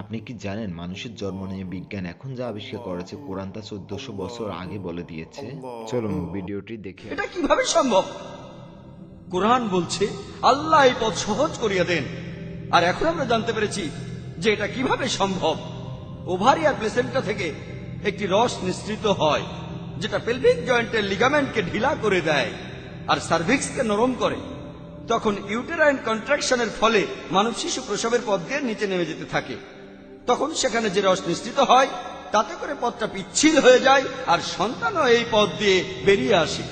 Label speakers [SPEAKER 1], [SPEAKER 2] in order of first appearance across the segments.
[SPEAKER 1] আপনি কি জানেন মানুষের জন্ম নিয়ে বিজ্ঞান এখন যা আবিষ্কার করেছে কোরআন তা চোদ্দশো বছর আগে বলে দিয়েছে? চলুন ভিডিওটি দেখে
[SPEAKER 2] এটা কীভাবে সম্ভব? কোরআন বলছে, আল্লাহ এই পথ সহজ করিয়া দেন। আর এখন আমরা জানতে পেরেছি যে এটা কীভাবে সম্ভব। ওভারিয়ার প্লেসেন্টা থেকে একটি রস নিঃসৃত হয়, যেটা পেলভিক জয়েন্টের লিগামেন্টকে ঢিলা করে দেয় আর সার্ভিক্সকে নরম করে। তখন ইউটেরাইন কন্ট্রাকশনের ফলে মানব শিশু প্রসবের পথ দিয়ে নিচে নেমে যেতে থাকে। তখন সেখানে যে রস নিঃসৃত হয়, তাতে করে পথটা পিচ্ছিল হয়ে যায় আর সন্তানও এই পথ দিয়ে বেরিয়ে আসে।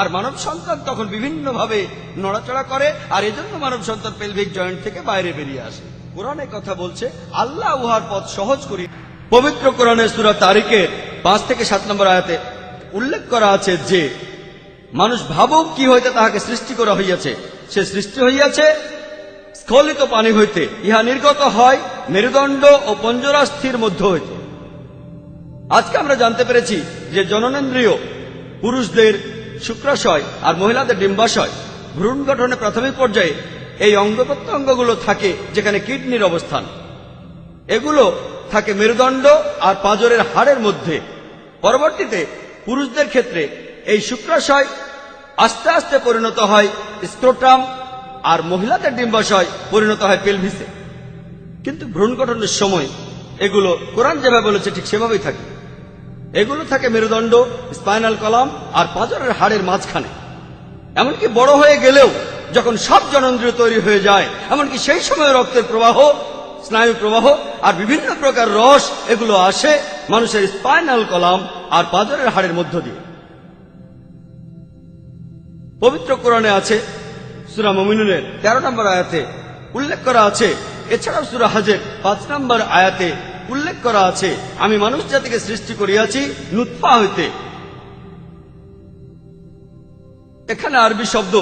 [SPEAKER 2] আর মানব সন্তান তখন বিভিন্নভাবে নড়াচড়া করে আর এজন্য মানব সন্তান পেলভিক জয়েন্ট থেকে বাইরে বেরিয়ে আসে। কোরআনে কথা বলছে, আল্লাহ উহার পথ সহজ করি। পবিত্র কোরআনের সুরা তারিখের পাঁচ থেকে সাত নম্বর আয়াতে উল্লেখ করা আছে যে, মানুষ ভাবুক কি হইতে তাহাকে সৃষ্টি করা হইয়াছে। সে সৃষ্টি হইয়াছে স্খলিত পানি হইতে, ইহা নির্গত হয় মেরুদণ্ড ও পঞ্জরাস্থির মধ্য হইতে। আজকে আমরা জানতে পেরেছি যে জননেন্দ্রিয় পুরুষদের শুক্রাশয় আর মহিলাদের ডিম্বাশয় ভ্রূণ গঠনের প্রাথমিক পর্যায়ে এই অঙ্গ প্রত্যঙ্গগুলো থাকে যেখানে কিডনির অবস্থান। এগুলো থাকে মেরুদণ্ড আর পাঁজরের হাড়ের মধ্যে। পরবর্তীতে পুরুষদের ক্ষেত্রে এই শুক্রাশয় আস্তে আস্তে পরিণত হয় স্ক্রোটাম আর মহিলাদের ডিম্বাশয় পরিণত হয় পেলভিসে কিন্তু ভ্রূণ গঠনের সময় এগুলো কোরআন যেভাবে বলেছে, ঠিক সেভাবেই থাকে। এগুলো থাকে মেরুদণ্ড, স্পাইনাল কলাম আর পাঁজরের হাড়ের মাঝখানে। এমনকি বড় হয়ে গেলেও যখন সব জনন্দ্রিয় তৈরি হয়ে যায়, এমনকি সেই সময় রক্তের প্রবাহ, স্নায়ু প্রবাহ আর বিভিন্ন প্রকার রস, এগুলো আসে মানুষের স্পাইনাল কলাম আর পাঁজরের হাড়ের মধ্য দিয়ে। পবিত্র কোরআনে আছে সুরা মমিনুনের তেরো নম্বর আয়াতে উল্লেখ করা আছে। এছাড়াও সুরা হাজের পাঁচ নম্বর আয়াতে উল্লেখ করা আছে, আমি মানুষ জাতিকে সৃষ্টি করিয়াছি নুৎফা হইতে। এখানে আরবি শব্দ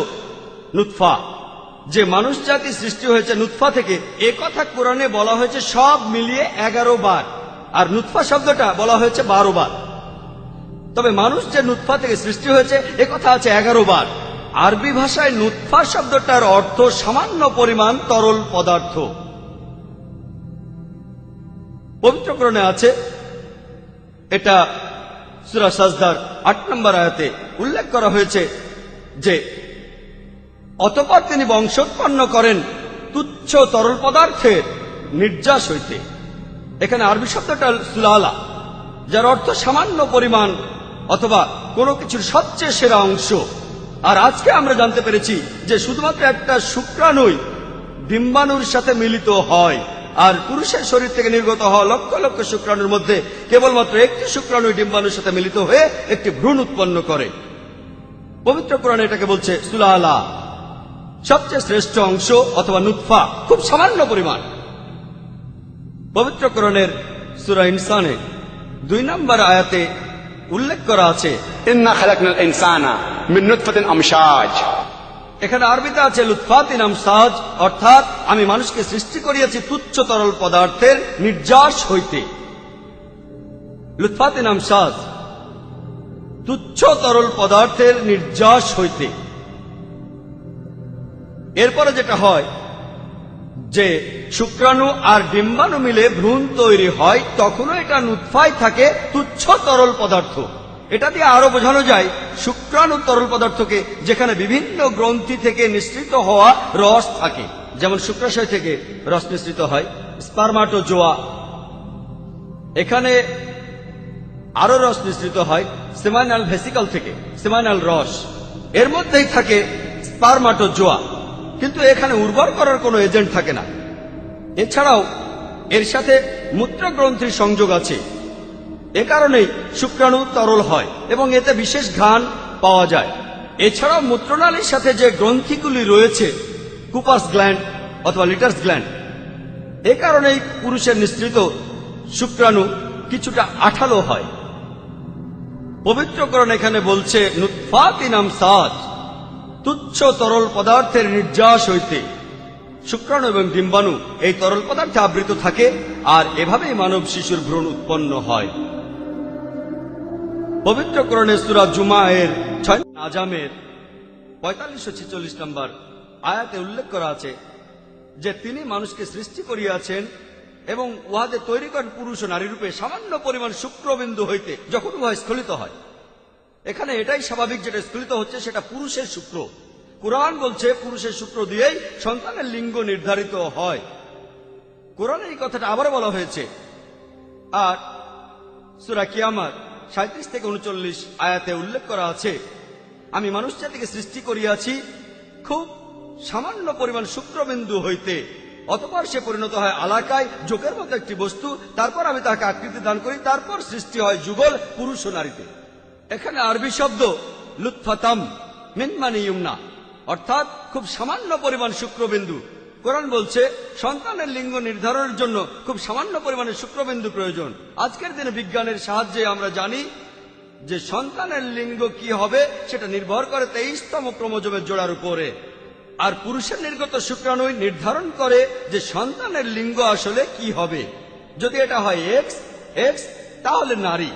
[SPEAKER 2] নুৎফা যে মানুষ জাতি সৃষ্টি হয়েছে নুৎফা থেকে, এ কথা কোরআনে বলা হয়েছে সব মিলিয়ে এগারো বার। আর নুৎফা শব্দটা বলা হয়েছে বারো বার। তবে মানুষ যে নুৎফা থেকে সৃষ্টি হয়েছে, এ কথা আছে এগারো বার। আরবি ভাষায় নুৎফা শব্দটার অর্থ সামান্য পরিমাণ তরল পদার্থ। পবিত্রকরণে আছে, এটা সুরা সাজদার আট নম্বর আয়াতে উল্লেখ করা হয়েছে যে, অতপর তিনি বংশোৎপন্ন করেন তুচ্ছ তরল পদার্থের নির্যাস হইতে। এখানে আরবি শব্দটা সুলালা, যার অর্থ সামান্য পরিমাণ অথবা কোনো কিছুর সবচেয়ে সেরা অংশ। আর আজকে আমরা জানতে পেরেছি যে শুধুমাত্র একটা শুক্রাণুই ডিম্বাণুর সাথে মিলিত হয়, আর পুরুষের শরীর থেকে নির্গত হওয়া লক্ষ লক্ষ শুক্রাণুর মধ্যে কেবলমাত্র একটি শুক্রাণু ডিম্বাণুর সাথে মিলিত হয়ে একটি ভ্রূণ উৎপন্ন করে। পবিত্র কোরআন এটাকে বলছে সুলাহ সবচেয়ে শ্রেষ্ঠ অংশ অথবা নুৎফা, খুব সামান্য পরিমাণ। পবিত্র সুরা ইনসানে দুই নম্বর আয়াতে উল্লেখ করা আছে,
[SPEAKER 3] ইন্না খালাকনাল ইনসানা আমসাজ
[SPEAKER 2] এখানে আরবিতে আছে লুৎফাতিন আমসাজ অর্থাৎ আমি মানুষকে সৃষ্টি করিয়াছি তুচ্ছ তরল পদার্থের নির্যাস হইতে। লুৎফাতিন আমসাজ তুচ্ছ তরল পদার্থের নির্যাস হইতে। এরপরে যেটা হয়, যে শুক্রাণু আর ডিম্বাণু মিলে ভ্রূণ তৈরি হয়, তখনও এটা নুৎফায় থাকে তুচ্ছ তরল পদার্থ। এটা দিয়ে আরও বোঝানো যায়, শুক্রাণু তরল পদার্থকে যেখানে বিভিন্ন গ্রন্থি থেকে নিঃসৃত হওয়া রস থাকে, যেমন শুক্রাশয় থেকে রস নিঃসৃত হয় স্পারমাটো জোয়া এখানে আরও রস নিঃসৃত হয়, সেমাইনাল ভেসিকল থেকে, সেমাইনাল রস। এর মধ্যেই থাকে স্পারমাটো জোয়া কিন্তু এখানে উর্বর করার কোনো এজেন্ট থাকে না। এছাড়াও এর সাথে মূত্রগ্রন্থির সংযোগ আছে। এ কারণেই শুক্রাণু তরল হয় এবং এতে বিশেষ ঘ্রাণ পাওয়া যায়। এছাড়াও মূত্রনালীর সাথে যে গ্রন্থিগুলি রয়েছে কুপাস গ্ল্যান্ড অথবা লিটার্স গ্ল্যান্ড, এ কারণেই পুরুষের নিঃসৃত শুক্রাণু কিছুটা আঠালো হয়। পবিত্রকরণ এখানে বলছে নুৎফাতিনাম সাজ, তুচ্ছ তরল পদার্থের নির্যাস হইতে। শুক্রাণু এবং ডিম্বাণু এই তরল পদার্থে আবৃত থাকে, আর এভাবেই মানব শিশুর ভ্রূণ উৎপন্ন হয়। পবিত্র করণে সুরা জুমা এর ছয় আজামের পঁয়তাল্লিশশো ছেচল্লিশ নম্বর আয়াতে উল্লেখ করা আছে যে তিনি মানুষকে সৃষ্টি করিয়াছেন এবং উহাদের তৈরি করেন পুরুষ ও নারী রূপে সামান্য পরিমাণ শুক্রবিন্দু হইতে যখন উহা স্খলিত হয়। এখানে এটাই স্বাভাবিক যেটা স্খলিত হচ্ছে, সেটা পুরুষের শুক্র। কোরআন বলছে, পুরুষের শুক্র দিয়েই সন্তানের লিঙ্গ নির্ধারিত হয়। কোরআনে এই কথাটা আবার বলা হয়েছে। আর সুরা কিয়ামার সাঁত্রিশ থেকে উনচল্লিশ আয়াতে উল্লেখ করা আছে, আমি মানুষ জাতিকে সৃষ্টি করিয়াছি খুব সামান্য পরিমাণ শুক্রবিন্দু হইতে, অতপর সে পরিণত হয় আলাকায়, যোগের মতো একটি বস্তু, তারপর আমি তাকে আকৃতি দান করি, তারপর সৃষ্টি হয় যুগল পুরুষ ও নারীতে। এখানে আরবি শব্দ লুৎফাতাম মিন মানে ইউমনা, অর্থাৎ খুব সামান্য পরিমাণ শুক্রবিন্দু কোরআন বলছে, সন্তানের লিঙ্গ নির্ধারণের জন্য খুব সামান্য পরিমাণে শুক্রবিন্দু প্রয়োজন। আজকের দিনে বিজ্ঞানের সাহায্যে আমরা জানি যে সন্তানের লিঙ্গ কি হবে, সেটা নির্ভর করে তেইশতম ক্রমজমের জোড়ার উপরে। আর পুরুষের নির্গত শুক্রাণুই নির্ধারণ করে যে সন্তানের লিঙ্গ আসলে কি হবে। যদি এটা হয় এক্স এক্স তাহলে নারী।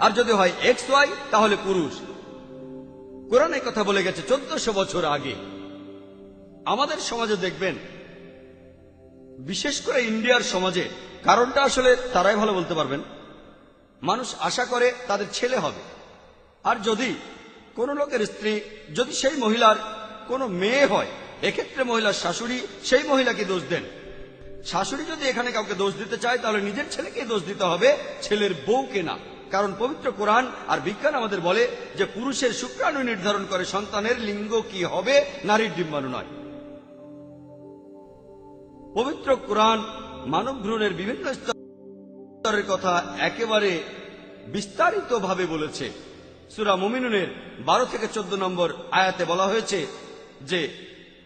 [SPEAKER 2] আর যদি হয় এক্স ওয়াই তাহলে পুরুষ। কোরআন কথা বলে গেছে চোদ্দশো বছর আগে। আমাদের সমাজে দেখবেন বিশেষ করে ইন্ডিয়ার সমাজে, কারণটা আসলে তারাই ভালো বলতে পারবেন। মানুষ আশা করে তাদের ছেলে হবে। আর যদি কোনো লোকের স্ত্রী, যদি সেই মহিলার কোনো মেয়ে হয়, এক্ষেত্রে মহিলার শাশুড়ি, সেই মহিলাকে দোষ দেন। শাশুড়ি যদি এখানে কাউকে দোষ দিতে চায়, তাহলে নিজের ছেলেকে দোষ দিতে হবে, ছেলের বউকে না। কারণ পবিত্র কোরআন আর বিজ্ঞান আমাদের বলে যে পুরুষের শুক্রাণু নির্ধারণ করে সন্তানের লিঙ্গ কি হবে, নারীর ডিম্বাণু নয়। পবিত্র কোরআন মানব ভ্রূণের বিভিন্ন স্তরের কথা একেবারে বিস্তারিতভাবে বলেছে। সুরা মুমিনুনের বারো থেকে চোদ্দ নম্বর আয়াতে বলা হয়েছে যে,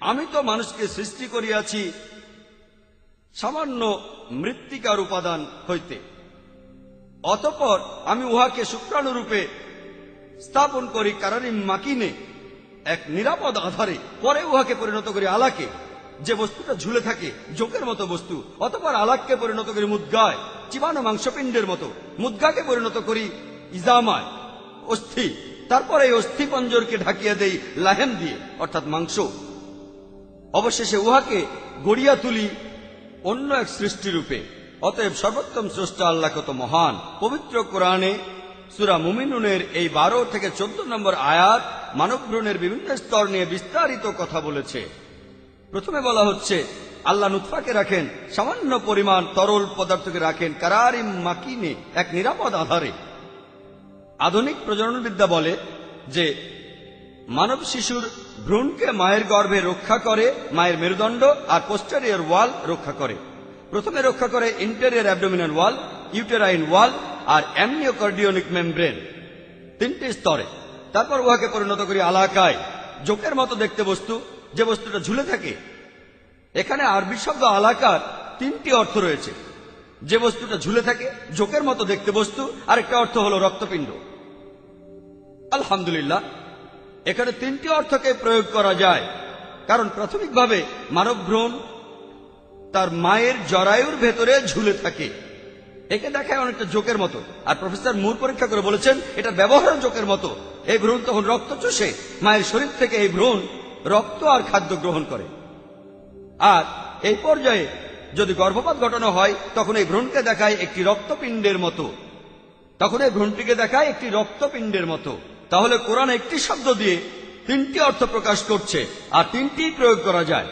[SPEAKER 2] আমি তো মানুষকে সৃষ্টি করিয়াছি সামান্য মৃত্তিকার উপাদান হইতে। অতপর আমি উহাকে শুক্রাণুরূপে স্থাপন করি কারারিম মাকিনে এক নিরাপদ আধারে, পরে উহাকে পরিণত করি আলাকে। যে বস্তুটা ঝুলে থাকে, জোকের মতো বস্তু, অতপর আলাককে পরিণত করি মুদ্গায়, চিবানো মাংসপিণ্ডের মতো। মুদ্গাকে পরিণত করি ইজামায়, অস্থি। তারপর এই অস্থি পঞ্জরকে ঢাকিয়ে দেই লাহেম দিয়ে, অর্থাৎ মাংস। অবশেষে উহাকে গড়িয়া তুলি অন্য এক সৃষ্টিরূপে অতএব সর্বোত্তম স্রষ্টা আল্লাহ কত মহান। পবিত্র কোরআনে সুরা মুমিনুনের এই বারো থেকে চোদ্দ নম্বর আয়াত মানব ভ্রূণের বিভিন্ন স্তর নিয়ে বিস্তারিত কথা বলেছে। প্রথমে বলা হচ্ছে, আল্লাহ নুৎফাকে রাখেন, সামান্য পরিমাণ তরল পদার্থকে রাখেন কারারিম মাকিনে, এক নিরাপদ আধারে। আধুনিক প্রজননবিদ্যা বলে যে, মানব শিশুর ভ্রূণকে মায়ের গর্ভে রক্ষা করে, মায়ের মেরুদণ্ড আর পোস্টারিয়ার ওয়াল রক্ষা করে। প্রথমে রক্ষা করে interior abdominal wall uterine wall আর অ্যামনিওকার্ডিওনিক মেমব্রেন তিনটি স্তরে। তারপর উহাকে পরিণত করি আলাকায়, জোকের মতো দেখতে বস্তু যে বস্তুটা ঝুলে থাকে। এখানে আরবি শব্দ আলাকার তিনটি অর্থ রয়েছে। যে বস্তুটা ঝুলে থাকে জোকের মতো দেখতে বস্তু, আরেকটা অর্থ হলো রক্তপিণ্ড। আলহামদুলিল্লাহ, এখানে তিনটি অর্থকে প্রয়োগ করা যায়। কারণ প্রাথমিকভাবে মানব ভ্রূণ তার মায়ের জরায়ুর ভেতরে ঝুলে থাকে। একে দেখায় অনেকটা জোকের মতো। আর প্রফেসর মুর পরীক্ষা করে বলেছেন, এটা ব্যবহার জোকের মতো। এই ভ্রূণ তখন রক্ত চষে মায়ের শরীর থেকে এই ভ্রূণ রক্ত আর খাদ্য গ্রহণ করে। আর এই পর্যায়ে যদি গর্ভপাত ঘটানো হয়, তখন এই ভ্রূণকে দেখায় একটি রক্তপিণ্ডের মতো। তখন এই ভ্রূণটিকে দেখায় একটি রক্তপিণ্ডের মতো। তাহলে কোরআন একটি শব্দ দিয়ে তিনটি অর্থ প্রকাশ করছে, আর তিনটি প্রয়োগ করা যায়।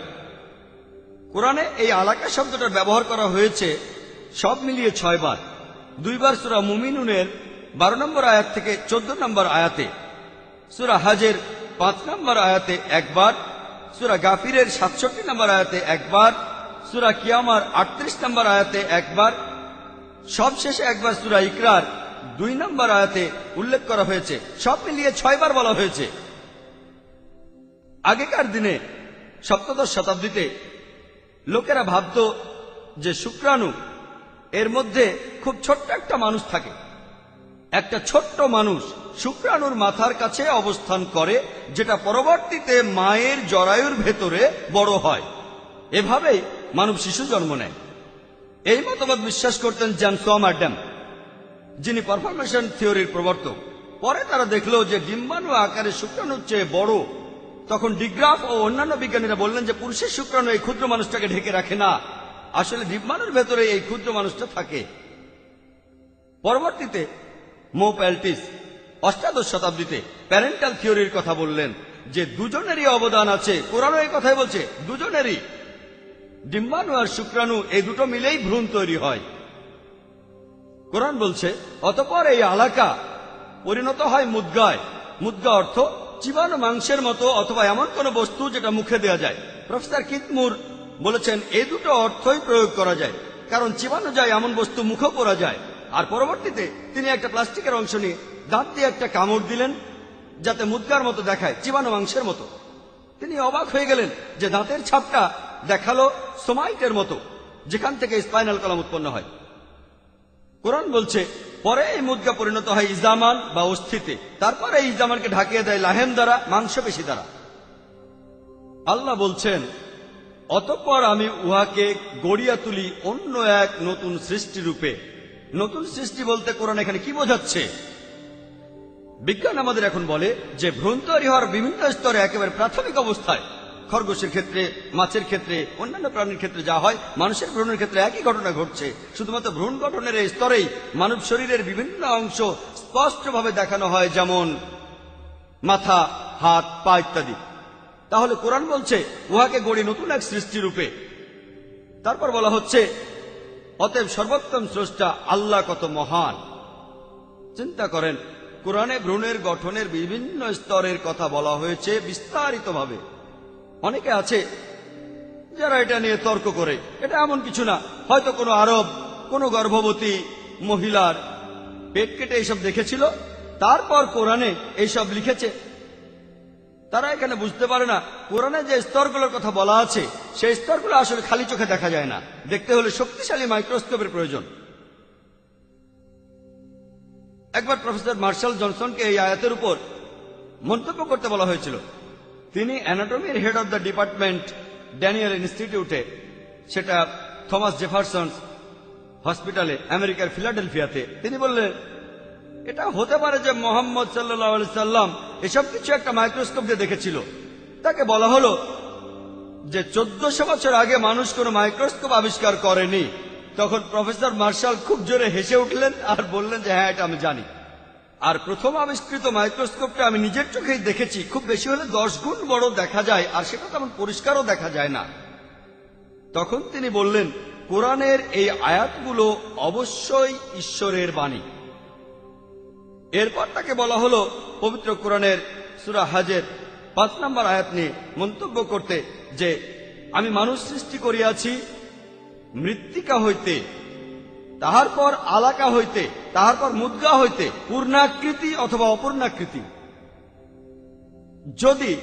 [SPEAKER 2] কোরআনে এই আলাকা শব্দটার ব্যবহার করা হয়েছে সব মিলিয়ে ছয়বার। দুইবার সুরা মুমিনুনের বারো নম্বর আয়াত থেকে চোদ্দ নম্বর আয়াতে। সুরা হাজের পাঁচ নম্বর আয়াতে একবার, সুরা গাফিরের সাতষট্টি নম্বর আয়াতে একবার, সুরা কিয়ামার আটত্রিশ নম্বর আয়াতে একবার, সবশেষে একবার সুরা ইকরার দুই নম্বর আয়াতে উল্লেখ করা হয়েছে। সব মিলিয়ে ছয়বার বলা হয়েছে। আগেকার দিনে সপ্তদশ শতাব্দীতে লোকেরা ভাবত যে শুক্রাণু এর মধ্যে খুব ছোট্ট একটা মানুষ থাকে। একটা ছোট্ট মানুষ শুক্রাণুর মাথার কাছে অবস্থান করে, যেটা পরবর্তীতে মায়ের জরায়ুর ভেতরে বড় হয়। এভাবেই মানব শিশু জন্ম নেয়। এই মতবাদ বিশ্বাস করতেন জ্যামসোয়াম অ্যাডাম যিনি পারফরমেশন থিওরির প্রবর্তক। পরে তারা দেখল যে ডিম্বাণু আকারে শুক্রাণুর চেয়ে বড়। তখন ডিগ্রাফ ও অন্যান্য বিজ্ঞানীরা বললেন যে পুরুষের শুক্রাণু এই ক্ষুদ্র মানুষটাকে ঢেকে রাখে না। আসলে ডিম্বাণুর ভেতরে এই ক্ষুদ্র মানুষটা থাকে। পরবর্তীতে মো প্যালটিস অষ্টাদশ শতাব্দীতে প্যারেন্টাল থিওরির কথা বললেন যে দুজনেরই অবদান আছে। কোরআনও এই কথাই বলছে, দুজনেরই। ডিম্বাণু আর শুক্রাণু এই দুটো মিলেই ভ্রূণ তৈরি হয়। কোরআন বলছে, অতপর এই আলাকা পরিণত হয় মুদ্গায়। মুদ্গা অর্থ চিবানো মাংসের মতো অথবা এমন কোন বস্তু যেটা মুখে দেওয়া যায়। প্রফেসর কিতমুর বলেছেন, এই দুটো অর্থই প্রয়োগ করা যায়, কারণ চিবানো যায় এমন বস্তু মুখে পড়া যায়। আর পরবর্তীতে তিনি একটা প্লাস্টিকের অংশ নিয়ে দাঁত দিয়ে একটা কামড় দিলেন, যাতে মুদ্গার মতো দেখায় চিবানো মাংসের মতো। তিনি অবাক হয়ে গেলেন যে দাঁতের ছাপটা দেখাল সোমাইটের মতো, যেখান থেকে স্পাইনাল কলাম উৎপন্ন হয়। কোরআন বলছে, পরে এই মুদ্গা পরিণত হয় ইজামান বা অস্থিতে। তারপরে এই ইজামানকে ঢাকিয়ে দেয় লাহেম দ্বারা, মাংসপেশি দ্বারা। আল্লাহ বলছেন, অতঃপর আমি উহাকে গড়িয়া তুলি অন্য এক নতুন সৃষ্টি রূপে নতুন সৃষ্টি বলতে কোরআন এখানে কি বোঝাচ্ছে? বিজ্ঞান আমাদের এখন বলে যে ভ্রূণ তৈরি হওয়ার বিভিন্ন স্তরে একেবারে প্রাথমিক অবস্থায় খরগোশের ক্ষেত্রে, মাছের ক্ষেত্রে, অন্যান্য প্রাণীর ক্ষেত্রে যা হয়, মানুষের ভ্রূণের ক্ষেত্রে একই ঘটনা ঘটছে। শুধুমাত্র ভ্রূণ গঠনের এই স্তরেই মানব শরীরের বিভিন্ন অংশ স্পষ্টভাবে দেখানো হয়, যেমন মাথা, হাত, পা ইত্যাদি। তাহলে কোরআন বলছে, উহাকে গড়ি নতুন এক সৃষ্টি রূপে। তারপর বলা হচ্ছে, অতএব সর্বোত্তম স্রষ্টা আল্লাহ কত মহান। চিন্তা করেন কোরআনে ভ্রূণের গঠনের বিভিন্ন স্তরের কথা বলা হয়েছে বিস্তারিতভাবে। অনেকে আছে যারা এটা নিয়ে তর্ক করে। এটা এমন কিছু না। হয়তো কোনো আরব, কোনো গর্ভবতী মহিলার পেট কেটে এইসব দেখেছিল, তারপর কোরআনে এইসব লিখেছে। তারা এখানে বুঝতে পারে না, কোরআনে যে স্তরগুলোর কথা বলা আছে, সেই স্তরগুলো আসলে খালি চোখে দেখা যায় না। দেখতে হলে শক্তিশালী মাইক্রোস্কোপের প্রয়োজন। একবার প্রফেসর মার্শাল জনসনকে এই আয়াতের উপর মন্তব্য করতে বলা হয়েছিল। তিনি অ্যানাটমির head of the department Daniel ইনস্টিটিউটে সেটা থমাস জেফারসন হসপিটালে আমেরিকার ফিলাডেলফিয়াতে তিনি বললেন, এটা হতে পারে যে মোহাম্মদ সাল্লাহ সাল্লাম এসব কিছু একটা মাইক্রোস্কোপ দিয়ে দেখেছিল। তাকে বলা হলো যে চোদ্দশো বছর আগে মানুষ কোনো মাইক্রোস্কোপ আবিষ্কার করেনি। তখন প্রফেসর মার্শাল খুব জোরে হেসে উঠলেন আর বললেন যে হ্যাঁ এটা আমি জানি। আর প্রথম আবিষ্কৃত মাইক্রোস্কোপটা আমি নিজের চোখেই দেখেছি। খুব বেশি হলে দশ গুণ বড় দেখা যায় আর সেটা তেমন পরিষ্কারও দেখা যায় না। তখন তিনি বললেন, কোরআনের এই আয়াতগুলো অবশ্যই ঈশ্বরের বাণী। এরপর তাকে বলা হলো, পবিত্র কোরআনের সুরা হাজের পাঁচ নম্বর আয়াত নিয়ে মন্তব্য করতে যে, আমি মানুষ সৃষ্টি করিয়াছি মৃত্তিকা হইতে, তাহার পর আলাকা হইতে, তাহার পর মুদ্গা হইতে, পূর্ণাকৃতি অথবা অপূর্ণাকৃতি। যদি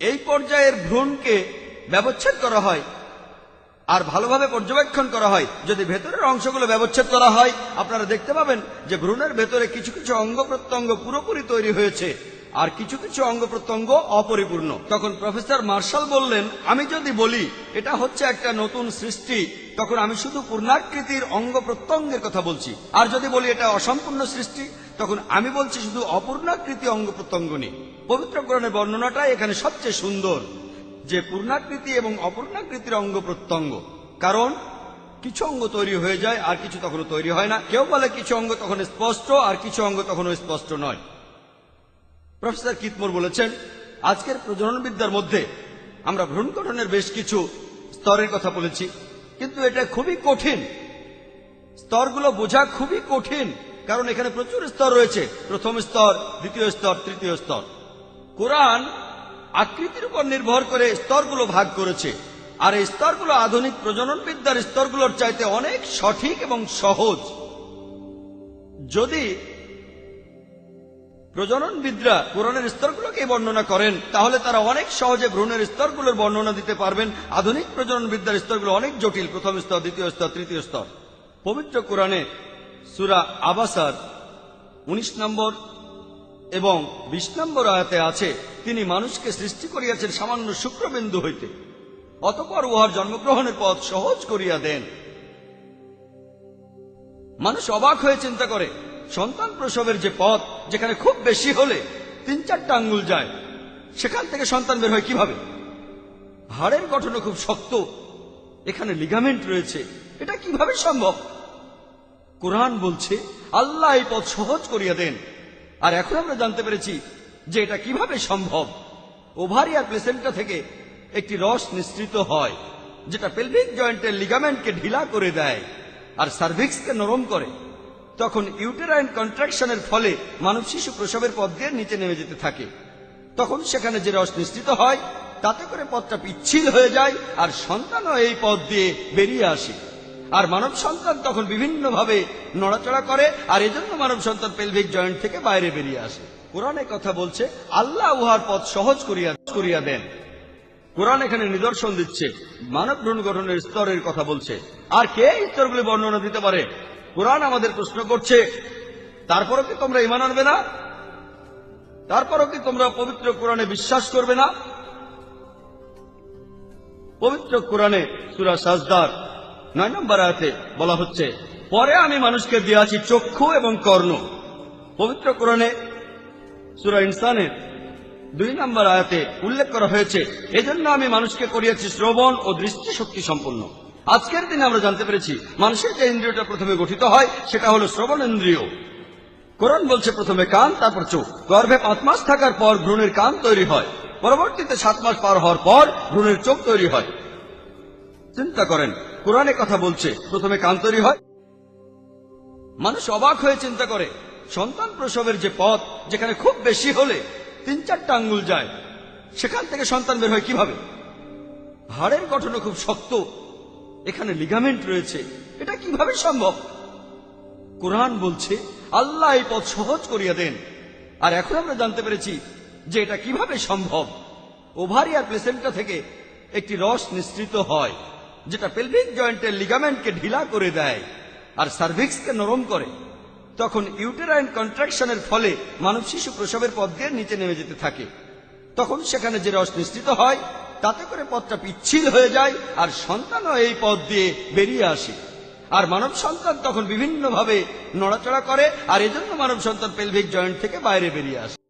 [SPEAKER 2] এই পর্যায়ের ভ্রূণকে ব্যবচ্ছেদ করা হয়, আর ভালোভাবে পর্যবেক্ষণ করা হয়, যদি ভেতরের অংশগুলো ব্যবচ্ছেদ করা হয়, আপনারা দেখতে পাবেন যে ভ্রূণের ভেতরে কিছু কিছু অঙ্গ প্রত্যঙ্গ পুরোপুরি তৈরি হয়েছে। আর কিছু কিছু অঙ্গ প্রত্যঙ্গ অপরিপূর্ণ। তখন প্রফেসর মার্শাল বললেন, আমি যদি বলি, এটা হচ্ছে একটা নতুন সৃষ্টি, তখন আমি শুধু পূর্ণাকৃতির অঙ্গ প্রত্যঙ্গের কথা বলছি। আর যদি বলি এটা অসম্পূর্ণ সৃষ্টি, তখন আমি বলছি শুধু অপূর্ণাকৃতি অঙ্গ প্রত্যঙ্গ নিয়ে পবিত্র গ্রহণের বর্ণনাটাই এখানে সবচেয়ে সুন্দর, যে পূর্ণাকৃতি এবং অপূর্ণাকৃতির অঙ্গ প্রত্যঙ্গ। কারণ কিছু অঙ্গ তৈরি হয়ে যায় আর কিছু তখনও তৈরি হয় না। কেউ বলে কিছু অঙ্গ তখন স্পষ্ট, আর কিছু অঙ্গ তখনও স্পষ্ট নয়। প্রফেসর কিতমোর বলেছেন, আজকের প্রজননবিদ্যার মধ্যে আমরা ভ্রূণ গঠনের বেশ কিছু স্তরের কথা বলেছি, কিন্তু এটা খুবই কঠিন। স্তরগুলো বোঝা খুবই কঠিন, কারণ এখানে প্রচুর স্তর রয়েছে। প্রথম স্তর, দ্বিতীয় স্তর, তৃতীয় স্তর। কোরআন আকৃতির উপর নির্ভর করে স্তরগুলো ভাগ করেছে, আর এই স্তরগুলো আধুনিক প্রজনন বিদ্যার স্তরগুলোর চাইতে অনেক সঠিক এবং সহজ। যদি প্রজননবিদরা কোরআনের স্তরগুলোকে বর্ণনা করেন। তাহলে তারা অনেক সহজে ভ্রূণের স্তরগুলোর বর্ণনা দিতে পারবেন। আধুনিক প্রজনন বিদ্যার স্তরগুলো অনেক জটিল। প্রথম স্তর, দ্বিতীয় স্তর, তৃতীয় স্তর। পবিত্র কোরআনে সুরা আবাসার উনিশ নম্বর এবং বিশ নম্বর আয়াতে আছে, তিনি মানুষকে সৃষ্টি করিয়াছেন সামান্য শুক্রবিন্দু হইতে। অতপর উহার জন্মগ্রহণের পথ সহজ করিয়া দেন। মানুষ অবাক হয়ে চিন্তা করে, সন্তান প্রসবের যে পথ যেখানে খুব বেশি হলে তিন চারটা আঙ্গুল যায়, সেখান থেকে সন্তান বের হয় কীভাবে? হাড়ের গঠনও খুব শক্ত, এখানে লিগামেন্ট রয়েছে, এটা কীভাবে সম্ভব? কোরআন বলছে, আল্লাহ এই পথ সহজ করিয়া দেন। আর এখন আমরা জানতে পেরেছি যে এটা কীভাবে সম্ভব। ওভারি আর প্লেসেন্টা থেকে একটি রস নিঃসৃত হয়, যেটা পেলভিক জয়েন্টের লিগামেন্টকে ঢিলা করে দেয়, আর সার্ভিক্সকে নরম করে। তখন ইউটেরাইন কন্ট্রাকশনের ফলে মানব শিশু প্রসবের পথ দিয়ে নিচে নেমে যেতে থাকে। তখন সেখানে যে রস নিঃসৃত হয়, তাতে করে পথটা পিচ্ছিল হয়ে যায় আর সন্তানও এই পথ দিয়ে বেরিয়ে আসে। আর মানব সন্তান তখন বিভিন্নভাবে নড়াচড়া করে আর এজন্য মানব সন্তান পেলভিক জয়েন্ট থেকে বাইরে বেরিয়ে আসে। কোরআনে কথা বলছে, আল্লাহ উহার পথ সহজ করিয়া করিয়া দেন। কোরআন এখানে নিদর্শন দিচ্ছে, মানব ভ্রূণ গঠনের স্তরের কথা বলছে। আর কে স্তরগুলি বর্ণনা দিতে পারে? কোরআন আমাদের প্রশ্ন করছে, তারপরও কি তোমরা ইমান আনবে না? তারপরও কি তোমরা পবিত্র কোরআনে বিশ্বাস করবে না? পবিত্র কোরআনে সুরা সাজদার নয় নম্বর আয়াতে বলা হচ্ছে, পরে আমি মানুষকে দিয়াছি চক্ষু এবং কর্ণ। পবিত্র কোরআনে সুরা ইনসানের দুই নম্বর আয়াতে উল্লেখ করা হয়েছে, এজন্য আমি মানুষকে করিয়েছি শ্রবণ ও দৃষ্টি শক্তি সম্পন্ন। আজকের দিনে আমরা জানতে পেরেছি, মানুষের যে ইন্দ্রিয়টা প্রথমে গঠিত হয়, সেটা হলো শ্রবণ ইন্দ্রিয়। কোরআন বলছে প্রথমে কান, তারপর চোখ। গর্ভে পাঁচ মাস থাকার পর ভ্রূণের কান তৈরি হয়। পরবর্তীতে সাত মাস পার হওয়ার পর ভ্রূণের চোখ তৈরি হয়। চিন্তা করেন, কোরআনে কথা বলছে, প্রথমে কান তৈরি হয়। মানুষ অবাক হয়ে চিন্তা করে, সন্তান প্রসবের যে পথ, যেখানে খুব বেশি হলে তিন চারটা আঙ্গুল যায়, সেখান থেকে সন্তান বের হয় কীভাবে? হাড়ের গঠনও খুব শক্ত এখানে লিগামেন্ট রয়েছে। এটা কীভাবে সম্ভব? কোরআন বলছে, আল্লাহ এই পথ সহজ করিয়া দেন। আর এখন আমরা জানতে পেরেছি যে এটা কীভাবে সম্ভব। ওভারি আর প্লেসেন্টা থেকে একটি রস নিঃসৃত হয়, যেটা পেলভিক জয়েন্টের লিগামেন্টকে ঢিলা করে দেয় আর সার্ভিক্সকে নরম করে। তখন ইউটেরাইন কন্ট্রাকশনের ফলে মানব শিশু প্রসবের পথ দিয়ে নিচে নেমে যেতে থাকে। তখন সেখানে যে রস নিঃসৃত হয় তাতে করে পথটা পিচ্ছিল হয়ে যায় আর সন্তানও এই পথ দিয়ে বেরিয়ে আসে। আর মানব সন্তান তখন বিভিন্নভাবে নড়াচড়া করে, আর এজন্য মানব সন্তান পেলভিক জয়েন্ট থেকে বাইরে বেরিয়ে আসে।